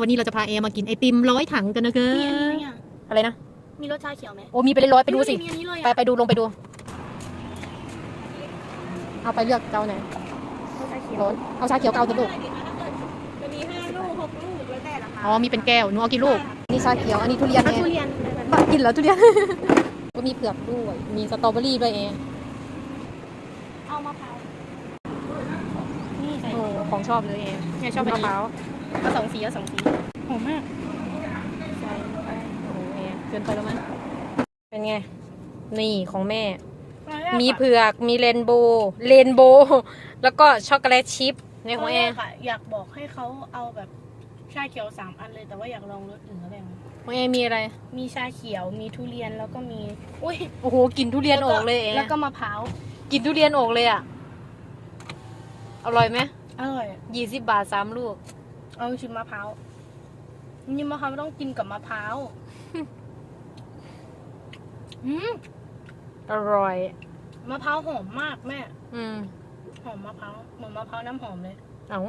วันนี้เราจะพาเอมากินไอติมร้อยถังกันนะคะมีอันนี้ไหมอะอะไรนะ มีรสชาเขียวไหมโอ้มีไปเลยร้อยไปดูสิมีอันนี้เลยไปอะไปดูลงไปดู เอาไปเลือกเจ้าไหนรสชาเขียวร้อนเอาชาเขียวเกาจะลูกจะมีห้าลูกหกลูกแล้วแต่ราคาอ๋อมีเป็นแก้วหนูเอากี่ลูกนี่ชาเขียวอันนี้ทุเรียนถ้าไงทุเรียนบ้ากินเหรอทุเรียน ก็มีเผือกด้วยมีสตรอเบอรี่ด้วยเองเอามะพร้าวนี่ใส่โอ้ของชอบเลยเองเนี่ยชอบมะอันพนี้ร้าว เอาสองสีเอาสองสีหอมมากใส่ลงไปโอ้โหเองเกินไปแล้วมั้ยเป็นไง นี่ของแม่ มีเผือกมีเรนโบว์เรนโบว์แล้วก็ช็อกโกแลตชิพในของแอร์ค่ะอยากบอกให้เขาเอาแบบชาเขียวสามอันเลยแต่ว่าอยากลองรสอื่นก็ได้นะของแอร์มีอะไร มีชาเขียวมีทุเรียนแล้วก็มีอุ้ยโอ้โหกลินทุเรียนออกเลยเองแล้วก็มะพร้าวกลินทุเรียนออกเลยอะอร่อยไหมอร่อยยี่สิบบาทสามลูก เอาชิมมะพร้าวนี่มะพร้าวต้องกินกับมะพร้าวอืมอร่อย มะพร้าวหอมมากแม่ อืม หอมมะพร้าวเหมือนมะพร้าวน้ำหอมเลย เอา